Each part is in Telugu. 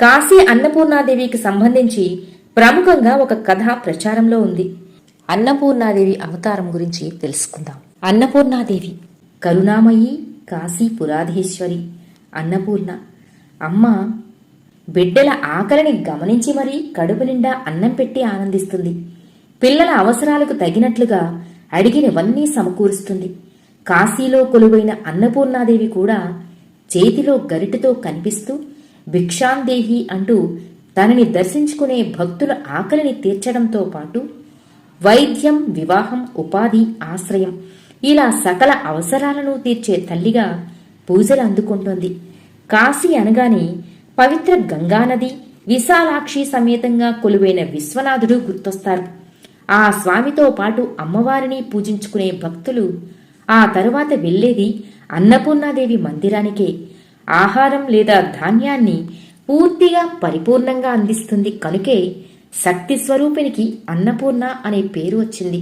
కాశీ అన్నపూర్ణాదేవికి సంబంధించి ప్రముఖంగా ఒక కథ ప్రచారంలో ఉంది. అన్నపూర్ణాదేవి అవతారం గురించి తెలుసుకుందాం. అన్నపూర్ణాదేవి కరుణామయి కాశీ పురాధీశ్వరి అన్నపూర్ణ. అమ్మ బిడ్డల ఆకలిని గమనించి మరీ కడుపు నిండా అన్నం పెట్టి ఆనందిస్తుంది. పిల్లల అవసరాలకు తగినట్లుగా అడిగినవన్నీ సమకూరుస్తుంది. కాశీలో కొలువైన అన్నపూర్ణాదేవి కూడా చేతిలో గరిటతో కనిపిస్తూ భిక్షాందేహి అంటూ తనని దర్శించుకునే భక్తుల ఆకలిని తీర్చడంతో పాటు వైద్యం వివాహం ఉపాధి ఆశ్రయం ఇలా సకల అవసరాలను తీర్చే తల్లిగా పూజలు అందుకుంటోంది. కాశీ అనగానే పవిత్ర గంగానది విశాలాక్షి సమేతంగా కొలువైన విశ్వనాథుడు గుర్తొస్తారు. ఆ స్వామితో పాటు అమ్మవారిని పూజించుకునే భక్తులు ఆ తరువాత వెళ్ళేది అన్నపూర్ణాదేవి మందిరానికే. ఆహారం లేదా ధాన్యాన్ని పూర్తిగా పరిపూర్ణంగా అందిస్తుంది కనుకే శక్తి స్వరూపినికి అన్నపూర్ణ అనే పేరు వచ్చింది.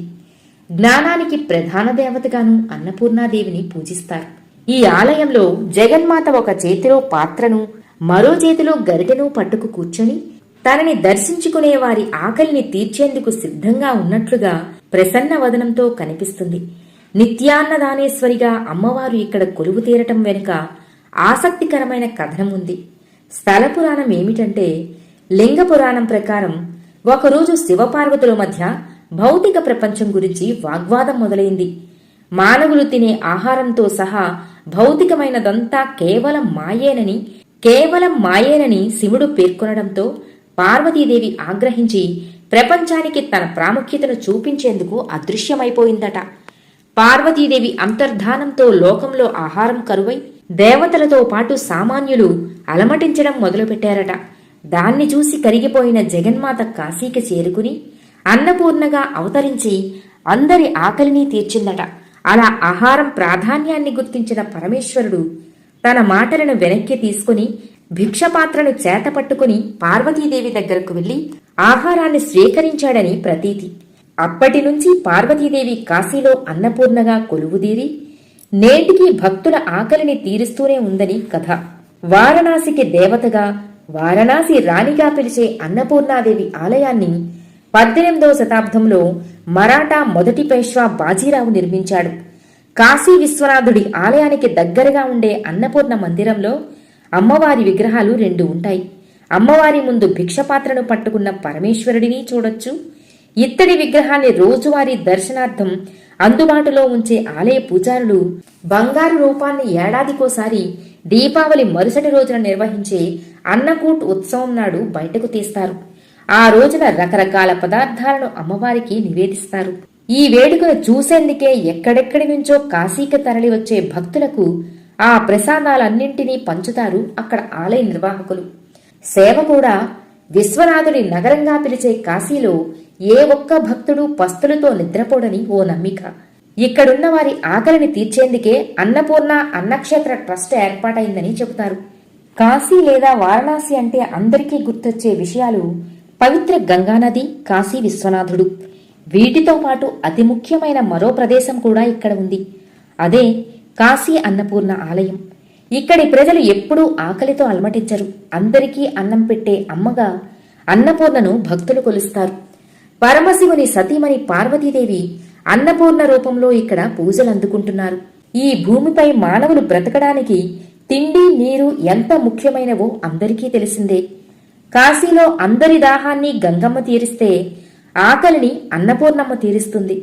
జ్ఞానానికి ప్రధాన దేవతగాను అన్నపూర్ణాదేవిని పూజిస్తారు. ఈ ఆలయంలో జగన్మాత ఒక చేతిలో పాత్రను మరో చేతిలో గరిటెను పట్టుకు కూర్చొని తనని దర్శించుకునే వారి ఆకలిని తీర్చేందుకు సిద్ధంగా ఉన్నట్లుగా ప్రసన్న వదనంతో కనిపిస్తుంది. నిత్యాన్నదానేశ్వరిగా అమ్మవారు ఇక్కడ కొలువు తీరటం వెనుక ఆసక్తికరమైన కథనం ఉంది. స్థల పురాణం ఏమిటంటే లింగ పురాణం ప్రకారం ఒకరోజు శివపార్వతుల మధ్య భౌతిక ప్రపంచం గురించి వాగ్వాదం మొదలైంది. మానవులు తినే ఆహారంతో సహా భౌతికమైనదంతా కేవలం మాయేనని కేవలం మాయేనని శివుడు పేర్కొనడంతో పార్వతీదేవి ఆగ్రహించి ప్రపంచానికి తన ప్రాముఖ్యతను చూపించేందుకు అదృశ్యమైపోయిందట. పార్వతీదేవి అంతర్ధానంతో లోకంలో ఆహారం కరువై దేవతలతో పాటు సామాన్యులు అలమటించడం మొదలుపెట్టారట. దాన్ని చూసి కరిగిపోయిన జగన్మాత కాశీకి చేరుకుని అన్నపూర్ణగా అవతరించి అందరి ఆకలిని తీర్చిందట. అలా ఆహారం ప్రాధాన్యాన్ని గుర్తించిన పరమేశ్వరుడు తన మాటలను వెనక్కి తీసుకుని భిక్షపాత్రను చేతపట్టుకుని పార్వతీదేవి దగ్గరకు వెళ్ళి ఆహారాన్ని స్వీకరించాడని ప్రతీతి. అప్పటి నుంచి పార్వతీదేవి కాశీలో అన్నపూర్ణగా కొలువుదీరి నేటికి భక్తుల ఆకలిని తీరుస్తూనే ఉందని కథ. వారణాసికి దేవతగా వారణాసి రాణిగా పిలిచే అన్నపూర్ణాదేవి ఆలయాన్ని పద్దెనిమిదవ శతాబ్దంలో మరాఠా మొదటి పేష్వా బాజీరావు నిర్మించాడు. కాశీ విశ్వనాథుడి ఆలయానికి దగ్గరగా ఉండే అన్నపూర్ణ మందిరంలో అమ్మవారి విగ్రహాలు రెండు ఉంటాయి. అమ్మవారి ముందు భిక్షపాత్రను పట్టుకున్న పరమేశ్వరుడిని చూడొచ్చు. ఇత్తడి విగ్రహాన్ని రోజువారీ దర్శనార్థం అందుబాటులో ఉంచే ఆలయ పూజారులు బంగారు రూపాన్ని ఏడాదికోసారి దీపావళి మరుసటి రోజున నిర్వహించే అన్నకూట్ ఉత్సవం నాడు బయటకు తీస్తారు. ఆ రోజున రకరకాల పదార్థాలను అమ్మవారికి నివేదిస్తారు. ఈ వేడుకను చూసేందుకే ఎక్కడెక్కడి నుంచో కాశీకి తరలి వచ్చే భక్తులకు ఆ ప్రసాదాలన్నింటినీ పంచుతారు అక్కడ ఆలయ నిర్వాహకులు. సేవ కూడా విశ్వనాథుడి నగరంగా పిలిచే కాశీలో ఏ ఒక్క భక్తుడు పస్తులతో నిద్రపోడని ఓ నమ్మిక. ఇక్కడున్న వారి ఆకలిని తీర్చేందుకే అన్నపూర్ణ అన్నక్షేత్ర ట్రస్ట్ ఏర్పాటైందని చెబుతారు. కాశీ లేదా వారణాసి అంటే అందరికీ గుర్తొచ్చే విషయాలు పవిత్ర గంగానది కాశీ విశ్వనాథుడు. వీటితో పాటు అతి ముఖ్యమైన మరో ప్రదేశం కూడా ఇక్కడ ఉంది. అదే కాశీ అన్నపూర్ణ ఆలయం. ఇక్కడి ప్రజలు ఎప్పుడూ ఆకలితో అలమటించరు. అందరికీ అన్నం పెట్టే అమ్మగా అన్నపూర్ణను భక్తులు కొలుస్తారు. పరమశివుని సతీమణి పార్వతీదేవి అన్నపూర్ణ రూపంలో ఇక్కడ పూజలు అందుకుంటున్నారు. ఈ భూమిపై మానవులు బ్రతకడానికి తిండి నీరు ఎంత ముఖ్యమైనవో అందరికీ తెలిసిందే. కాశీలో అందరి దాహాన్ని గంగమ్మ తీరిస్తే ఆకలిని అన్నపూర్ణమ్మ తీరుస్తుంది.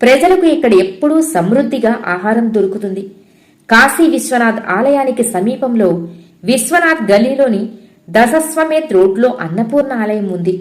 ప్రజలకు ఇక్కడ ఎప్పుడూ సమృద్ధిగా ఆహారం దొరుకుతుంది. కాశీ విశ్వనాథ్ ఆలయానికి సమీపంలో విశ్వనాథ్ గల్లీలోని దశస్వమేత్ రోడ్లో అన్నపూర్ణ ఆలయం ఉంది.